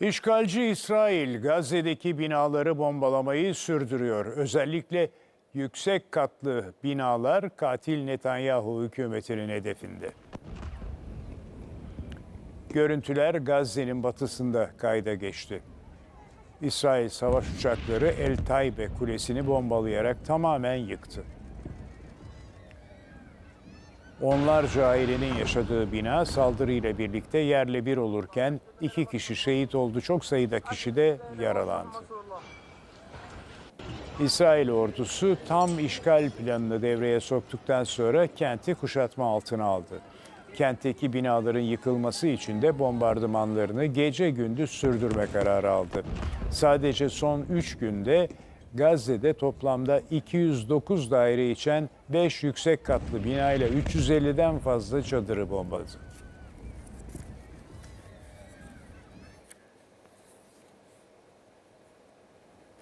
İşgalci İsrail Gazze'deki binaları bombalamayı sürdürüyor. Özellikle yüksek katlı binalar katil Netanyahu hükümetinin hedefinde. Görüntüler Gazze'nin batısında kayda geçti. İsrail savaş uçakları El Taybe kulesini bombalayarak tamamen yıktı. Onlarca ailenin yaşadığı bina saldırıyla birlikte yerle bir olurken iki kişi şehit oldu, çok sayıda kişi de yaralandı. İsrail ordusu tam işgal planını devreye soktuktan sonra kenti kuşatma altına aldı. Kentteki binaların yıkılması için de bombardımanlarını gece gündüz sürdürme kararı aldı. Sadece son 3 günde Gazze'de toplamda 209 daire içen 5 yüksek katlı binayla 350'den fazla çadırı bombaladı.